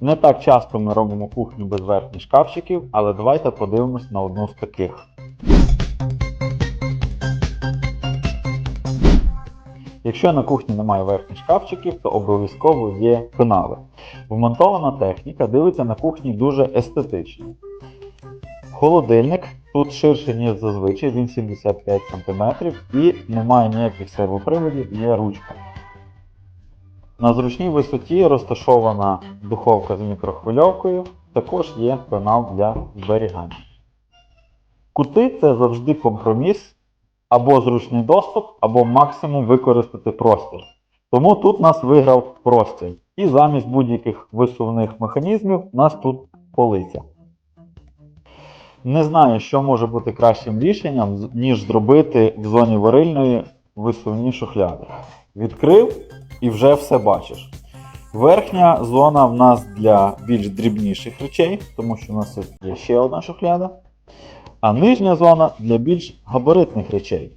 Не так часто ми робимо кухню без верхніх шкафчиків, але давайте подивимось на одну з таких. Якщо на кухні немає верхніх шкафчиків, то обов'язково є пенали. Вмонтована техніка дивиться на кухні дуже естетично. Холодильник тут ширший, ніж зазвичай, він 75 см і немає ніяких сервоприводів, є ручка. На зручній висоті розташована духовка з мікрохвильовкою, також є пенал для зберігання. Кути це завжди компроміс, або зручний доступ, або максимум використати простір. Тому тут нас виграв простір. І замість будь-яких висувних механізмів у нас тут полиця. Не знаю, що може бути кращим рішенням, ніж зробити в зоні варильної висувні шухляди. Відкрив і вже все бачиш. Верхня зона в нас для більш дрібніших речей, тому що у нас є ще одна шухляда. А нижня зона для більш габаритних речей.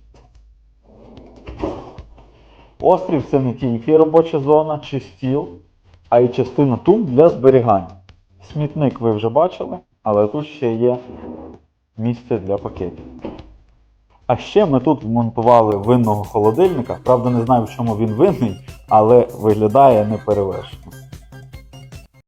Острів це не тільки робоча зона чи стіл, а й частина тумб для зберігання. Смітник ви вже бачили, але тут ще є місце для пакетів. А ще ми тут вмонтували винного холодильника. Правда, не знаю, в чому він винний, але виглядає неперевершено.